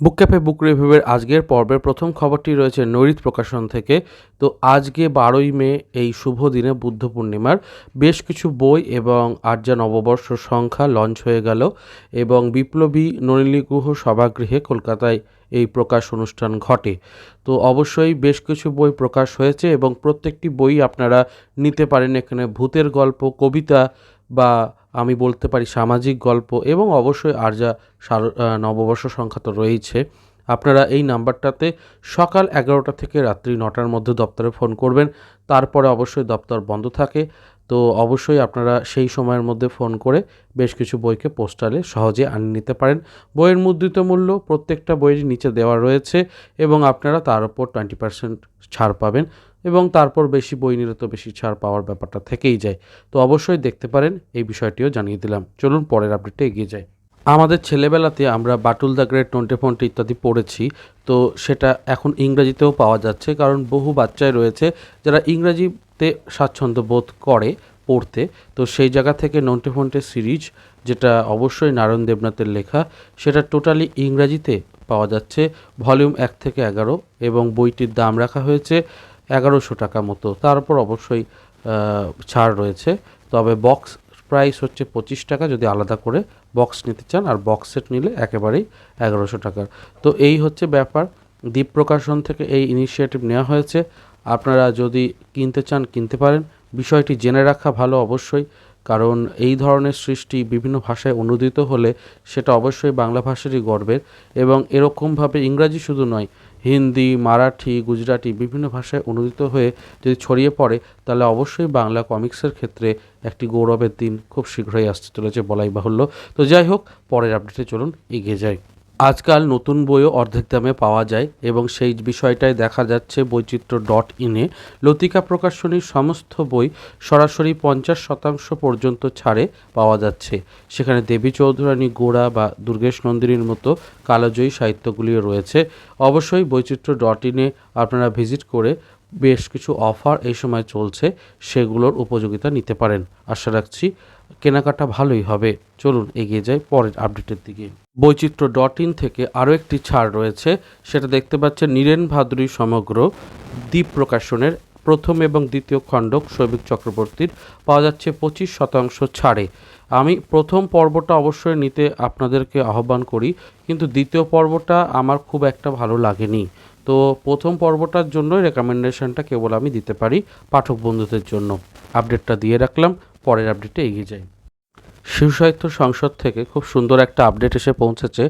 বুক cafe বুক রিভিউয়ের আজকের পর্বের প্রথম খবরটি রয়েছে নৈরিত প্রকাশন থেকে। তো আজকে বারোই মে, এই শুভ দিনে বুদ্ধ পূর্ণিমার বেশ কিছু বই এবং আর্যা নববর্ষ সংখ্যা লঞ্চ হয়ে গেল এবং বিপ্লবী নলিনী গুহ সভাগৃহে কলকাতায় এই প্রকাশ অনুষ্ঠান ঘটে। তো অবশ্যই বেশ কিছু বই প্রকাশ হয়েছে এবং প্রত্যেকটি বই আপনারা নিতে পারেন এখানে। ভূতের গল্প, কবিতা বা আমি বলতে পারি সামাজিক গল্প এবং অবশ্যই শার- আহ, নববর্ষ সংখ্যা তো রয়েছে আপনারা এই নাম্বারটাতে সকাল এগারোটা থেকে রাত্রি নটার মধ্যে দপ্তরে ফোন করবেন। তারপরে অবশ্যই দপ্তর বন্ধ থাকে। তো অবশ্যই আপনারা সেই সময়ের মধ্যে ফোন করে বেশ কিছু বইকে পোস্টালে সহজে আনিয়ে নিতে পারেন। বইয়ের মুদ্রিত মূল্য প্রত্যেকটা বইয়ের নিচে দেওয়া রয়েছে এবং আপনারা তার উপর টোয়েন্টি পার্সেন্ট ছাড় পাবেন। এবং তারপর বেশি বই নিলে তো বেশি ছাড় পাওয়ার ব্যাপারটা থেকেই যায়। তো অবশ্যই দেখতে পারেন, এই বিষয়টিও জানিয়ে দিলাম। চলুন পরের আপডেটে এগিয়ে যাই। আমাদের ছেলেবেলাতে আমরা বাটুল দ্য গ্রেট টোয়েন্টি ফোনটি ইত্যাদি পড়েছি। তো সেটা এখন ইংরেজিতেও পাওয়া যাচ্ছে, কারণ বহু বাচ্চাই রয়েছে যারা ইংরাজিতে স্বাচ্ছন্দ্য বোধ করে পড়তে। তো সেই জায়গা থেকে নন্টে ফন্টে সিরিজ, যেটা অবশ্যই নারায়ণ দেবনাথের লেখা, সেটা টোটালি ইংরাজিতে পাওয়া যাচ্ছে। ভলিউম এক থেকে এগারো এবং বইটির দাম রাখা হয়েছে এগারোশো টাকা মতো। তার উপর অবশ্যই ছাড় রয়েছে। তবে বক্স প্রাইস হচ্ছে পঁচিশ টাকা, যদি আলাদা করে বক্স নিতে চান, আর বক্স সেট নিলে একেবারেই এগারোশো টাকার তো এই হচ্ছে ব্যাপার। দ্বীপ প্রকাশন থেকে এই ইনিশিয়েটিভ নেওয়া হয়েছে। আপনারা যদি কিনতে চান, কিনতে পারেন। বিষয়টি জেনে রাখা ভালো অবশ্যই, কারণ এই ধরনের সৃষ্টি বিভিন্ন ভাষায় অনুদিত হলে সেটা অবশ্যই বাংলা ভাষারই গর্বের। এবং এরকমভাবে ইংরাজি শুধু নয় হিন্দি, মারাঠি, গুজরাটি বিভিন্ন ভাষায় অনুদিত হয়ে যদি ছড়িয়ে পড়ে, তাহলে অবশ্যই বাংলা কমিক্সের ক্ষেত্রে একটি গৌরবের দিন খুব শীঘ্রই আসতে চলেছে বলাই বাহুল্য। তো যাই হোক, পরের আপডেটে চলুন এগিয়ে যাই। আজকাল নতুন বইও অর্ধেক দামে পাওয়া যায় এবং সেই বিষয়টাই দেখা যাচ্ছে বৈচিত্র্য ডট ইনে। লতিকা প্রকাশনীর সমস্ত বই সরাসরি পঞ্চাশ শতাংশ পর্যন্ত ছাড়ে পাওয়া যাচ্ছে। সেখানে দেবী চৌধুরানী গোড়া বা দুর্গেশ নন্দিনীর মতো কালোজয়ী সাহিত্যগুলিও রয়েছে। অবশ্যই বৈচিত্র্য ডট ইনে আপনারা ভিজিট করে বেশ কিছু অফার এই সময় চলছে, সেগুলোর উপযোগিতা নিতে পারেন। আশা রাখছি কেনাকাটা ভালোই হবে। চলুন এগিয়ে যাই পরের আপডেটের দিকে। বৈচিত্র্য ডট ইন থেকে আরও একটি ছাড় রয়েছে। সেটা দেখতে পাচ্ছেন নীরেন ভাদুরী সমগ্র দ্বীপ প্রকাশনের প্রথম এবং দ্বিতীয় খণ্ডক সৌভিক চক্রবর্তীর। পাওয়া যাচ্ছে পঁচিশ শতাংশ ছাড়ে। আমি প্রথম পর্বটা অবশ্যই নিতে আপনাদেরকে আহ্বান করি, কিন্তু দ্বিতীয় পর্বটা আমার খুব একটা ভালো লাগেনি। তো প্রথম পর্বটার জন্যই রেকমেন্ডেশনটা কেবল আমি দিতে পারি পাঠক বন্ধুদের জন্য। আপডেটটা দিয়ে রাখলাম, পরের আপডেটে এগিয়ে যাই। শিশু সাহিত্য সংসদ থেকে খুব সুন্দর একটা আপডেট এসে পৌঁছেছে।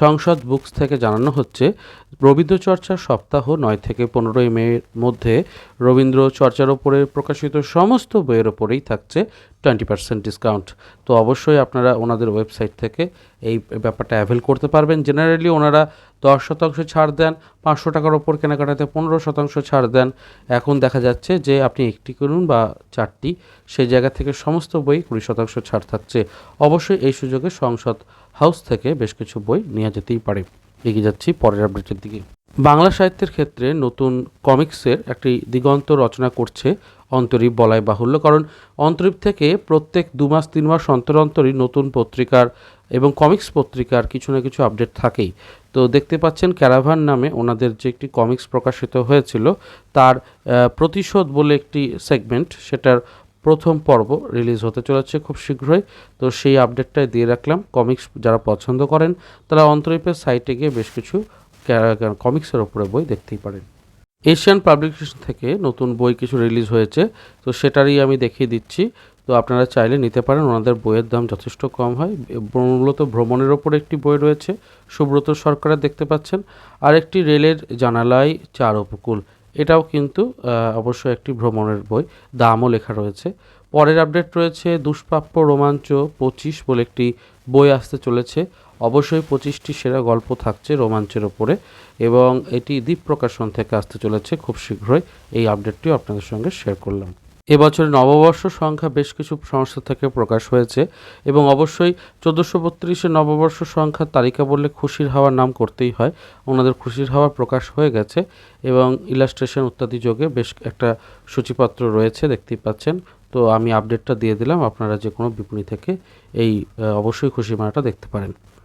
সংসদ বুকস থেকে জানানো হচ্ছে রবীন্দ্র চর্চার সপ্তাহ নয় থেকে পনেরোই মের মধ্যে রবীন্দ্র চর্চার ওপরে প্রকাশিত সমস্ত বইয়ের ওপরেই থাকছে টোয়েন্টি পার্সেন্ট ডিসকাউন্ট তো অবশ্যই আপনারা ওনাদের ওয়েবসাইট থেকে এই ব্যাপারটা অ্যাভেল করতে পারবেন। জেনারেলি ওনারা দশ শতাংশ ছাড় দেন, পাঁচশো টাকার ওপর কেনাকাটাতে পনেরো শতাংশ ছাড় দেন। এখন দেখা যাচ্ছে যে আপনি একটি করুন বা চারটি, সেই জায়গা থেকে সমস্ত বই কুড়ি শতাংশ ছাড় থাকছে। অবশ্যই এই সুযোগে সংসদ হাউস থেকে বেশ কিছু বই নেওয়া যেতেই পারে। এগিয়ে যাচ্ছি পরের আপডেটের দিকে। বাংলা সাহিত্যের ক্ষেত্রে নতুন কমিক্সের একটি দিগন্ত রচনা করছে অন্তরীপ বলাই বাহুল্য কারণ অন্তরীপ থেকে প্রত্যেক দু মাস, তিন মাস অন্তর অন্তরই নতুন পত্রিকার এবং কমিক্স পত্রিকার কিছু না কিছু আপডেট থাকেই। তো দেখতে পাচ্ছেন ক্যারাভান নামে ওনাদের যে একটি কমিক্স প্রকাশিত হয়েছিল, তার প্রতিশোধ বলে একটি সেগমেন্ট, সেটার প্রথম পর্ব রিলিজ হতে চলেছে খুব শীঘ্রই। তো সেই আপডেটটাই দিয়ে রাখলাম। কমিক্স যারা পছন্দ করেন, তারা অন্তরীপের সাইটে গিয়ে বেশ কিছু কমিক্সের ওপরে বই দেখতেই পারেন। এশিয়ান পাবলিকেশন থেকে নতুন বই কিছু রিলিজ হয়েছে তো সেটারই আমি দেখিয়ে দিচ্ছি। তো আপনারা চাইলে নিতে পারেন ওনাদের বইয়ের দাম যথেষ্ট কম হয়। মূলত ভ্রমণের ওপর একটি বই রয়েছে সুব্রত সরকারের দেখতে পাচ্ছেন। আর একটি রেলের জানালায় চার উপকূল এটাও কিন্তু আহ, অবশ্যই একটি ভ্রমণের বই দামও লেখা রয়েছে। পরের আপডেট রয়েছে দুষ্প্রাপ্য রোমাঞ্চ পঁচিশ বলে একটি বই আসতে চলেছে। অবশ্যই পঁচিশটি সেরা গল্প থাকছে রোমাঞ্চের ওপরে এবং এটি দ্বীপ প্রকাশন থেকে আসতে চলেছে খুব শীঘ্রই। এই আপডেটটিও আপনাদের সঙ্গে শেয়ার করলাম। এবছর নববর্ষ সংখ্যা বেশ কিছু সংস্থা থেকে প্রকাশ হয়েছে এবং অবশ্যই চোদ্দোশো বত্রিশে নববর্ষ সংখ্যার তালিকা বললে খুশির হাওয়ার নাম করতেই হয়। ওনাদের খুশির হাওয়া প্রকাশ হয়ে গেছে এবং ইলাস্ট্রেশন ইত্যাদি যোগে বেশ একটা সূচিপত্র রয়েছে, দেখতেই পাচ্ছেন। তো আমি আপডেটটা দিয়ে দিলাম, আপনারা যে কোনো বিপণী থেকে এই অবশ্যই খুশি মানাটা দেখতে পারেন।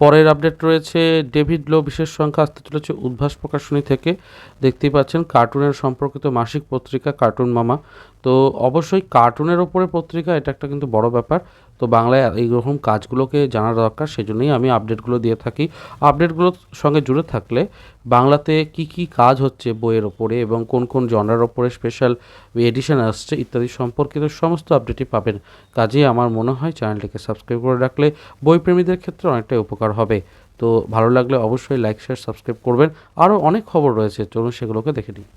পরের আপডেট রয়েছে ডেভিড লো বিশেষ সংখ্যা আসতে চলেছে উদ্ভাস প্রকাশনী থেকে। দেখতেই পাচ্ছেন কার্টুনের সম্পর্কিত মাসিক পত্রিকা কার্টুন মামা তো অবশ্যই কার্টুনের ওপরে পত্রিকা, এটা একটা কিন্তু বড় ব্যাপার। তো বাংলায় এইরকম কাজগুলোকে জানা দরকার, সেজন্যই আমি আপডেটগুলো দিয়ে থাকি। আপডেটগুলোর সঙ্গে জুড়ে থাকলে বাংলাতে কি কি কাজ হচ্ছে বইয়ের ওপরে এবং কোন কোন জনরার ওপরে স্পেশাল এডিশন আসছে ইত্যাদি সম্পর্কিত সমস্ত আপডেটই পাবেন। কাজেই আমার মনে হয় চ্যানেলটিকে সাবস্ক্রাইব করে রাখলে বইপ্রেমীদের ক্ষেত্রে অনেকটাই উপকার হবে। তো ভালো লাগলে অবশ্যই লাইক শেয়ার সাবস্ক্রাইব করবেন। আরও অনেক খবর রয়েছে, চলুন সেগুলোকে দেখে নিই।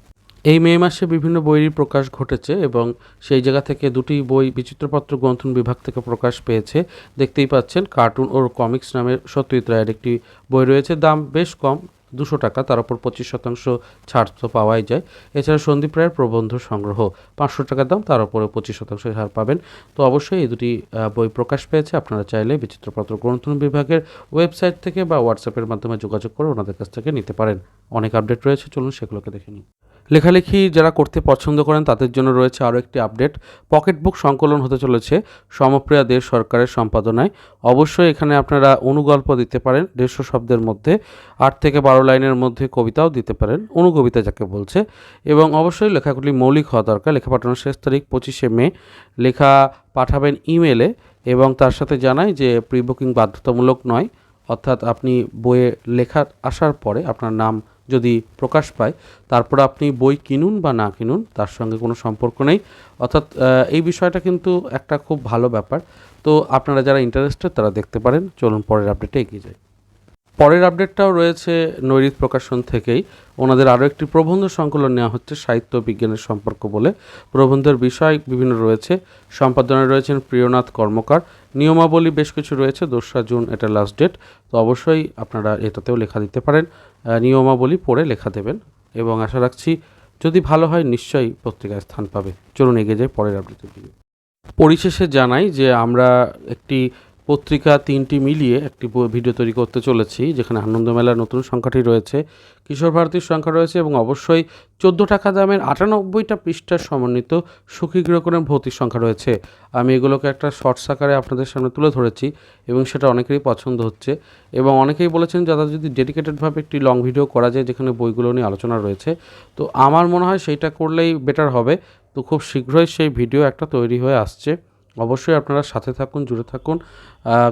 এই মে মাসে বিভিন্ন বইয়েরই প্রকাশ ঘটেছে এবং সেই জায়গা থেকে দুটি বই বিচিত্রপত্র গ্রন্থন বিভাগ থেকে প্রকাশ পেয়েছে। দেখতেই পাচ্ছেন কার্টুন ও কমিক্স নামের সত্যজিৎ রায়ের একটি বই রয়েছে। দাম বেশ কম দুশো টাকা, তার উপর পঁচিশ শতাংশ ছাড় তো পাওয়াই যায়। এছাড়া সন্দীপ রায়ের প্রবন্ধ সংগ্রহ, পাঁচশো টাকার দাম, তার উপরে পঁচিশ শতাংশ ছাড় পাবেন। তো অবশ্যই এই দুটি বই প্রকাশ পেয়েছে। আপনারা চাইলে বিচিত্রপত্র গ্রন্থন বিভাগের ওয়েবসাইট থেকে বা হোয়াটসঅ্যাপের মাধ্যমে যোগাযোগ করে ওনাদের কাছ থেকে নিতে পারেন। অনেক আপডেট রয়েছে, চলুন সেগুলোকে দেখে নিই। লেখালেখি যারা করতে পছন্দ করেন, তাদের জন্য রয়েছে আরও একটি আপডেট। পকেট বুক সংকলন হতে চলেছে সমপ্রিয়া দেশ সরকারের সম্পাদনায়। অবশ্যই এখানে আপনারা অনুগল্প দিতে পারেন, দেড়শো শব্দের মধ্যে। আট থেকে বারো লাইনের মধ্যে কবিতাও দিতে পারেন, অনুকবিতা যাকে বলছে। এবং অবশ্যই লেখাগুলি মৌলিক হওয়া দরকার। লেখা পাঠানোর শেষ তারিখ পঁচিশে মে। লেখা পাঠাবেন ইমেলে এবং তার সাথে জানাই যে প্রি বুকিং বাধ্যতামূলক নয়। অর্থাৎ আপনি বইয়ে লেখা আসার পরে আপনার নাম যদি প্রকাশ পায়, তারপর আপনি বই কিনুন বা না কিনুন, তার সঙ্গে কোনো সম্পর্ক নেই। অর্থাৎ এই বিষয়টা কিন্তু একটা খুব ভালো ব্যাপার। তো আপনারা যারা ইন্টারেস্টেড তারা দেখতে পারেন। চলুন পরের আপডেটে এগিয়ে যাই। পরের আপডেটটাও রয়েছে নৈরিত প্রকাশন থেকেই। ওনাদের আরও একটি প্রবন্ধ সংকলন নেওয়া হচ্ছে, সাহিত্য বিজ্ঞানের সম্পর্ক বলে। প্রবন্ধের বিষয় বিভিন্ন রয়েছে। সম্পাদনায় রয়েছেন প্রিয়নাথ কর্মকার। নিয়মাবলী বেশ কিছু রয়েছে, দোসরা জুন, এটা লাস্ট ডেট তো অবশ্যই আপনারা এটাতেও লেখা দিতে পারেন। নিয়মাবলী পড়ে লেখা দেবেন। এবং আশা রাখছি যদি ভালো হয়, নিশ্চয়ই পত্রিকায় স্থান পাবে। চলুন এগিয়ে যাই পরের আপডেটের দিকে। পরিশেষে জানাই যে আমরা একটি পত্রিকা তিনটি মিলিয়ে একটি ভিডিও তৈরি করতে চলেছি, যেখানে আনন্দমেলার নতুন সংখ্যাটি রয়েছে। কিশোর ভারতীর সংখ্যা রয়েছে এবং অবশ্যই চোদ্দ টাকা দামের আটানব্বইটা পৃষ্ঠার সমন্বিত সুখী গৃহকোণের ভৌতিক সংখ্যা রয়েছে। আমি এগুলোকে একটা শর্টস আকারে আপনাদের সামনে তুলে ধরেছি এবং সেটা অনেকেরই পছন্দ হচ্ছে এবং অনেকেই বলেছেন যারা যদি ডেডিকেটেডভাবে একটি লং ভিডিও করা যায় যেখানে বইগুলো নিয়ে আলোচনা রয়েছে, তো আমার মনে হয় সেইটা করলেই বেটার হবে। তো খুব শীঘ্রই সেই ভিডিও একটা তৈরি হয়ে আসছে। অবশ্যই আপনারা সাথে থাকুন, জুড়ে থাকুন।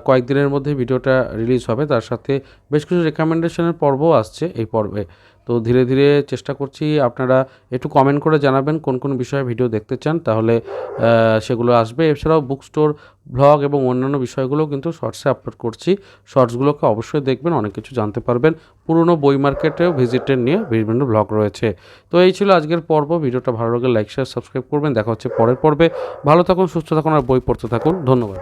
কয়েকদিনের মধ্যে ভিডিওটা রিলিজ হবে। তার সাথে বেশ কিছু রেকমেন্ডেশনের পর্বও আসছে এই পর্বে। তো ধীরে ধীরে চেষ্টা করছি আপনারা একটু কমেন্ট করে জানাবেন কোন কোন বিষয়ে ভিডিও দেখতে চান, তাহলে সেগুলো আসবে। এছাড়াও বুক স্টোর ব্লগ এবং অন্যান্য বিষয়গুলো কিন্তু শর্টসে আপলোড করছি। শর্টসগুলোকে অবশ্যই দেখবেন, অনেক কিছু জানতে পারবেন। পুরনো বই মার্কেটেও ভিজিটের নিয়ে বিভিন্ন ব্লগ রয়েছে। তো এই ছিল আজকের পর্ব। ভিডিওটা ভালো লাগলে লাইক শেয়ার সাবস্ক্রাইব করবেন। দেখা হচ্ছে পরের পর্বে। ভালো থাকুন, সুস্থ থাকুন আর বই পড়তে থাকুন। ধন্যবাদ।